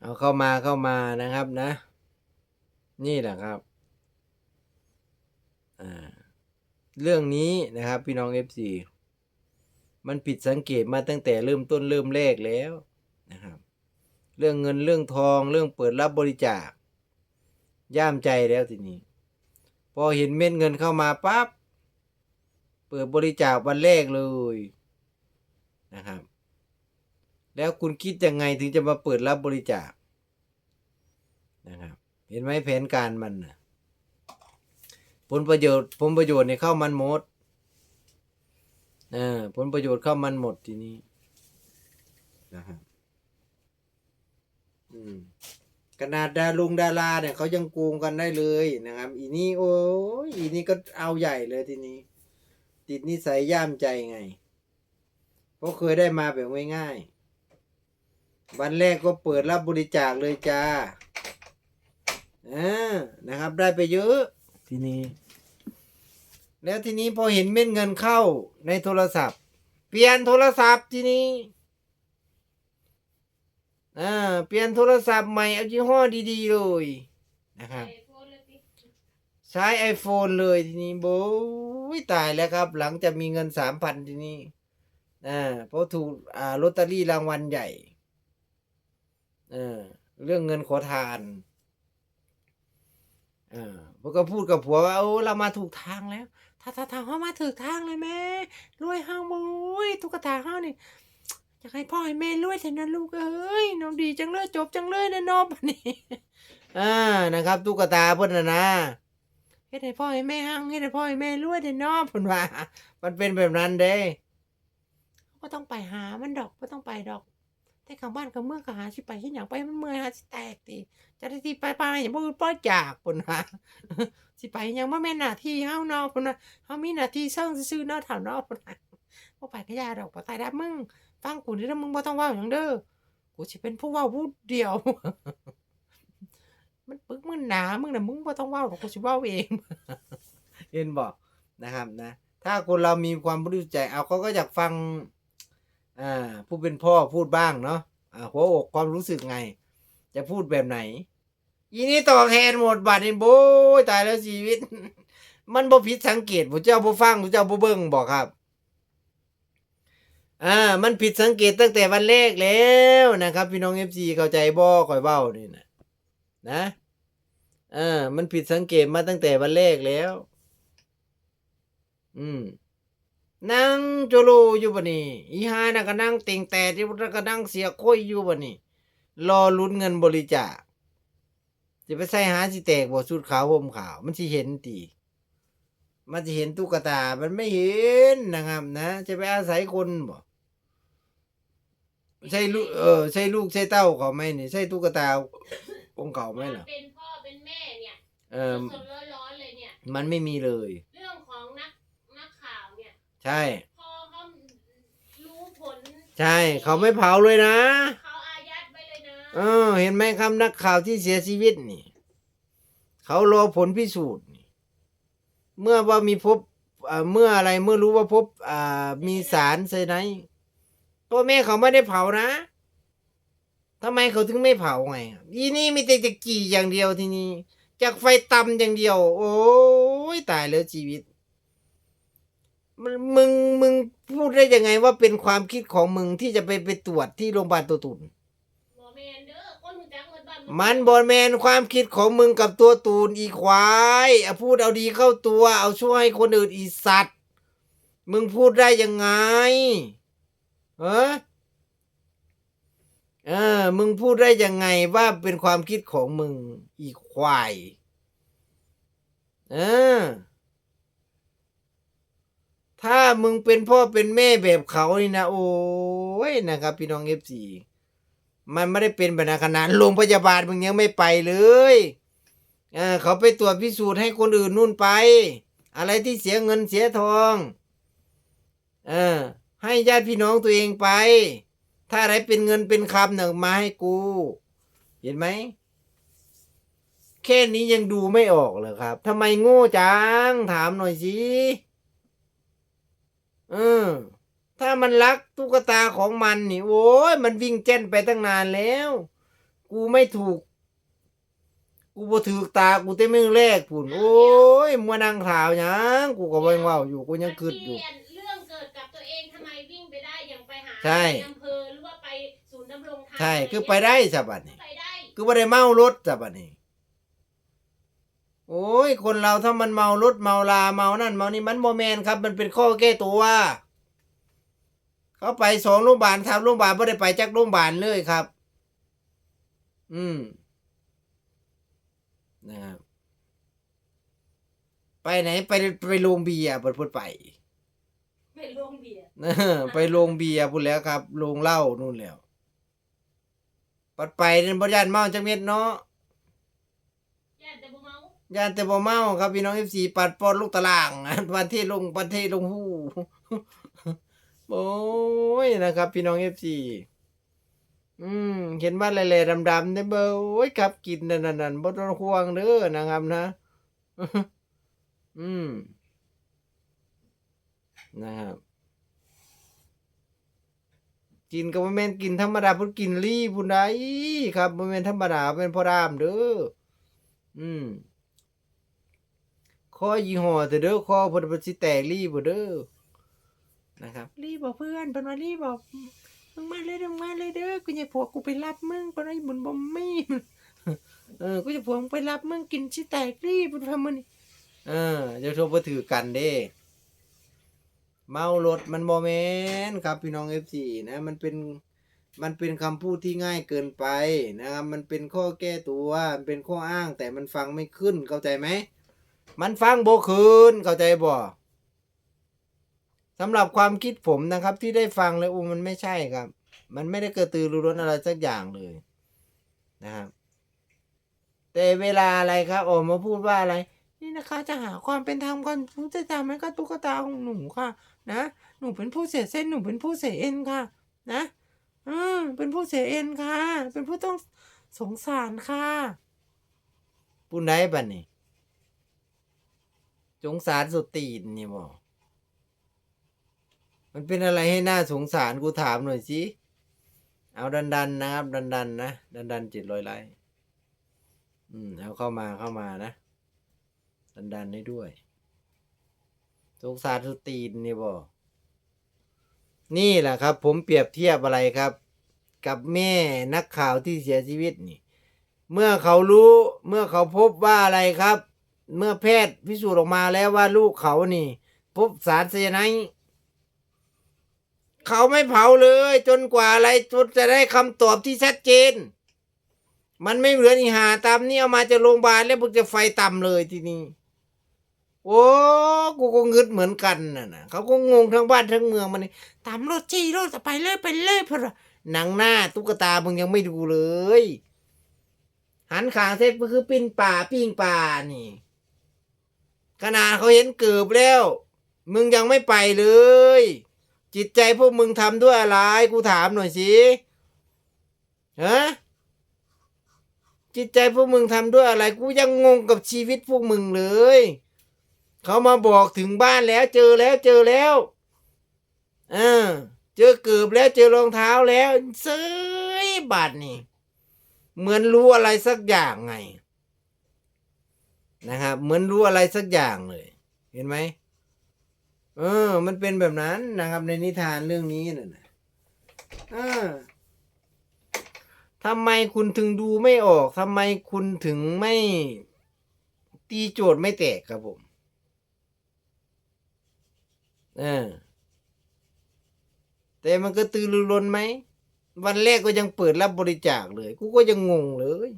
เอาเข้ามาเข้ามานะครับนะ นี่แหละครับอ่าเรื่องนี้นะครับพี่น้องเอมันผิดสังเกตมาตั้งแต่เริ่มต้นเริ่มแรกแล้วนะครับ เรื่องเงินเรื่องทองเรื่องเปิดรับบริจาค ย่ามใจแล้วทีนี้ พอเห็นเม็ดเงินเข้ามาปั๊บเปิดบริจาควันแรกเลยนะครับ แล้วคุณคิดยังไงถึงจะมาเปิดรับบริจาคนะครับ เห็นไหมแผนการมันนะผลประโยชน์ผลประโยชน์เนี่ยเข้ามันหมดเออผลประโยชน์เข้ามันหมดทีนี้นะครับอืมขนาดดารุงดาราเนี่ยเขายังโกงกันได้เลยนะครับ อีนี่โอ้ยอีนี่ก็เอาใหญ่เลยทีนี้ ติดนิสัยย่ามใจไง เพราะเคยได้มาแบบง่ายๆ วันแรกก็เปิดรับบริจาคเลยจ้าอ่านะครับ ได้ไปเยอะ ทีนี้ แล้วทีนี้พอเห็นเม็ดเงินเข้าในโทรศัพท์ เปลี่ยนโทรศัพท์ทีนี้อ่าเปลี่ยนโทรศัพท์ใหม่เอายี่ห้อดีๆเลยนะครับใช้ iPhone เลยทีนี้โบ้ยตายแล้วครับ หลังจากมีเงินสามพันทีนี้อ่าเพราะถูกอ่าลอตเตอรี่รางวัลใหญ่ เออ เรื่องเงินขอทานอ่าพวกก็พูดกับผัวว่าโอ้เรามาถูกทางแล้ว ถ้าถ้าทางเขามาถูกทางเลยแม่รวยเฮาบุ้ยตุ๊กตาเฮานี่อยากให้พ่อให้แม่รวยเถอะนะลูกเอ้ยน้องดีจังเลยจบจังเลยนะน้องบัดนี้อ่านะครับตุ๊กตาเพิ่นนะนะเฮ็ดให้พ่อให้แม่ฮังเฮ็ดให้พ่อให้แม่รวยเถอะน้องเพิ่นว่า มันเป็นแบบนั้นเด้ก็ต้องไปหามันดอกก็ต้องไปดอก แต่ข้างบ้านข้างเมืองก็หาสิไปเฮ็ดหยังไปมันเมื่อยหาสิแตกติจะได้สิไปไปอย่างบ่ปล่อจากพุ่นว่าสิไปหยังบ่แม่นหน้าที่เฮาเนาะพุ่นน่ะเฮามีหน้าที่เชิงซื่อๆเนาะเฒ่าเนาะพุ่นน่ะบ่ไปก็ย่าดอกบ่ตายดับมึงฟังกูเด้อมึงบ่ต้องเว้าหยังเด้อกูสิเป็นผู้เว้าผู้เดียว มันปึกมันหนามึงน่ะมึงบ่ต้องเว้าหรอกกูสิเว้าเองเห็นบ่นะครับนะ ถ้าคนเรามีความริสุทธิ์ใจเอาเขาก็อยากฟัง อ่าผู้เป็นพ่อพูดบ้างเนาะอ่าหัวอกความรู้สึกไง จะพูดแบบไหนอีนี่ต่อแทนหมดบัตรนี่โบ้ยตายแล้วชีวิต มันบ่ผิดสังเกตผมเจ้าบ่ฟังผมเจ้าบ่เบิ่งบอกครับอ่ามันผิดสังเกตตั้งแต่วันแรกแล้วนะครับ พี่น้อง FC เข้าใจบ่ข่อยเว้านี่นะนะอ่ามันผิดสังเกตมาตั้งแต่วันแรกแล้ว อืม นั่งโจโลอยู่บ่นี่อีหาน่ะก็นั่งเต็งแต่ที่แล้วก็นั่งเสียค่อยอยู่บ่นี่รอลุ้นเงินบริจาคจะไปใส่หาสิแตกบ่สุดขาวห่มขาว มันสิเห็นติมันสิเห็นตุ๊กตา มันไม่เห็นนะครับ นะ จะไปอาศัยคนบ่ใช่ลูกเออใช่ลูกใช่เต้าเขาไหมนี่ใช่ตุ๊กตาองค์เก่าไหมล่ะเป็นพ่อเป็นแม่เนี่ยเออสดๆร้อนๆเลยเนี่ย มันไม่มีเลย เรื่องของนักนักข่าวเนี่ย ใช่ พอเขารู้ผลใช่ เขาไม่เผาเลยนะ เขาอายัดไว้เลยนะเออ เห็นไหมครับนักข่าวที่เสียชีวิตนี่ เขารอผลพิสูจน์นี่เมื่อว่ามีพบอ่าเมื่ออะไรเมื่อรู้ว่าพบอ่ามีสารไซไนด์พ่อแม่เขาไม่ได้เผานะทำไมเขาถึงไม่เผาไงอีนี่มีแต่จะกี่อย่างเดียวทีนี้ จากไฟต่ำอย่างเดียว โอ้ยตายแล้วชีวิต มันมึงมึงพูดได้ยังไงว่าเป็นความคิดของมึงที่จะไปไปตรวจที่โรงพยาบาลตัวตุนบอแมนเด้อคนหูจักหมดบ้านหดมันบอลแมนความคิดของมึงกับตัวตูนอีควายอะพูดเอาดีเข้าตัว เอาช่วยคนอื่นอีสัตว์ มึงพูดได้ยังไงเออเออ มึงพูดได้ยังไงว่าเป็นความคิดของมึงอีควาย เออ ถ้า มึงเป็นพ่อเป็นแม่แบบเขานี่นะ โอ้ยนะครับ พี่น้องเอฟซีมันไม่ได้เป็นแบบนั้นขนาดโรงพยาบาลมึงยังไม่ไปเลยเออเขาไปตรวจพิสูจน์ให้คนอื่นนู่นไป อะไรที่เสียเงินเสียทอง เออ ให้ญาติพี่น้องตัวเองไป ถ้าอะไรเป็นเงินเป็นคำหนึ่งมาให้กู เห็นไหมแค่นี้ยังดูไม่ออกเหรอครับทำไมโง่จังถามหน่อยสิ เออ ถ้ามันรักตุ๊กตาของมันนี่โอ้ยมันวิ่งเจ้นไปตั้งนานแล้ว กูไม่ถูก กูบ่ถูกตากูเต็มมือแรกพุ่นโอ้ยมัวนั่งข่าวหยังกูก็บ่ยังเว้าอยู่กูยังคิดอยู่ เรื่องเกิดกับตัวเองทำไมวิ่งไปได้อย่างไปหาใช่อำเภอหรือว่าไปศูนย์ดำรงธรรมใช่ คือไปได้ซะบัดนี้ ไปได้ คือบ่ได้เมารถซะบัดนี้ โอ้ย คนเราถ้ามันเมารถเมาลาเมานั่น เมานี่มันบ่แม่นครับ มันเป็นข้อแก้ตัวเขาไปสองโรงพยาบาลครับโรงพยาบาลไม่ได้ไปจักโรงพยาบาลเลยครับ อืมนะครับไปไหนไปไปโรงเบียร์เพิ่นเพิ่นไป ไปโรงเบียร์เออไปโรงเบียร์พุ่นแล้วครับโรงเหล้านู่นแล้วปัดไปนั่นบ่ย่านเมาจักเม็ดเนาะ ญาติแต่บ่เมา ยานแต่บ่เมาครับพี่น้อง FC ปัดปอนลูกตารางประเทศลงประเทศลงหู้โอ้ยนะครับ พี่น้อง FC อืมเห็นว่าแหล่ๆดำๆได้เบ่โอ้ยครับกินนั่นๆๆบ่ต้องห่วงเด้อนะครับนะ อืม นะครับกินก็บ่แม่นกินธรรมดาพิ่นกินลี่พุ่นใดครับบ่แม่นธรรมดาเป็นพ่อรามเด้ออืม คอยี่ห้อเถอะเด้อคอเพิ่นบ่สิแตกลี่บ่เด้อนะครับลี่บ่เพื่อนเพิ่นว่าลี่บ่มึงมาเลยเด้อมึงมาเลยเด้อกูอยากผัวกูไปรับมึงเพิ่นว่าบุญบ่มีเออกูจะผัวมึงไปรับมึงกินสิแตกลี่เพิ่นว่ามื้อนี้เออเดี๋ยวโทรบ่ถือกันเด้เมารถมันบอแมนครับพี่น้องเอฟซีนะมันเป็นมันเป็นคำพูดที่ง่ายเกินไปนะครับ มันเป็นข้อแก้ตัว มันเป็นข้ออ้างแต่มันฟังไม่ขึ้นเข้าใจไหม มันฟังโบคืนเข้าใจบ่สำหรับความคิดผมนะครับ ที่ได้ฟังแล้วอูมันไม่ใช่ครับ มันไม่ได้เกระตือรือร้นอะไรสักอย่างเลยนะครับแต่เวลาอะไรครับออกมาพูดว่าอะไร นี่นะคะจะหาความเป็นธรรมก่อนผู้จะจำให้กับตุ๊กตาของหนูค่ะ นะหนูเป็นผู้เสียเส้นหนูเป็นผู้เสียเอ็นค่ะ นะอืมเป็นผู้เสียเอ็นค่ะ เป็นผู้ต้องสงสารค่ะผู้ไหนบัดนี่ สงสารสุตีนนี่บ่มันเป็นอะไรให้หน่าสงสารกูถามหน่อยสิ เอาดันดันนะครับ ดันดันนะดันดันจ็ดร้อยไรอืมเอาเข้ามาเข้ามานะ ดันดันให้ด้วย สงสารสุตีนนี่บ่นี่แหละครับ ผมเปรียบเทียบอะไรครับ กับแม่นักข่าวที่เสียชีวิตนี่ เมื่อเขารู้เมื่อเขาพบว่าอะไรครับ เมื่อแพทย์พิสูจน์ออกมาแล้วว่าลูกเขานี่ พบสารไซยาไนด์เขาไม่เผาเลย จนกว่าอะไรจนจะได้คำตอบที่ชัดเจน มันไม่เหมือนอีหาตามนี่เอามาจากโรงพยาบาลแล้วพวกจะไฟต่ำเลยทีนี้ โอ้กูก็งึดเหมือนกันน่ะนะเขาก็งงทั้งบ้านทั้งเมืองมันนี่ตามรถจี้รถไปเลยไปเลยเพราะหนังหน้าตุ๊กตามึงยังไม่ดูเลย หันขางเสร็จก็คือปิ้นป่าปิ้งป่านี่ ขนาดเขาเห็นเกือบแล้ว มึงยังไม่ไปเลย จิตใจพวกมึงทำด้วยอะไร กูถามหน่อยสิฮะจิตใจพวกมึงทำด้วยอะไร กูยังงงกับชีวิตพวกมึงเลย เขามาบอกถึงบ้านแล้วเจอแล้วเจอแล้วเออเจอเกือบแล้วเจอรองเท้าแล้วเซยบัตรนี่ เหมือนรู้อะไรสักอย่างไง นะครับเหมือนรู้อะไรสักอย่างเลย เห็นไหมเออ มันเป็นแบบนั้นนะครับ ในนิทานเรื่องนี้นะนะเออทำไมคุณถึงดูไม่ออกทำไมคุณถึงไม่ตีโจทย์ไม่แตกครับผมเออแต่มันก็ตือรือร้นไหม วันแรกก็ยังเปิดรับบริจาคเลย กูก็ยังงงเลย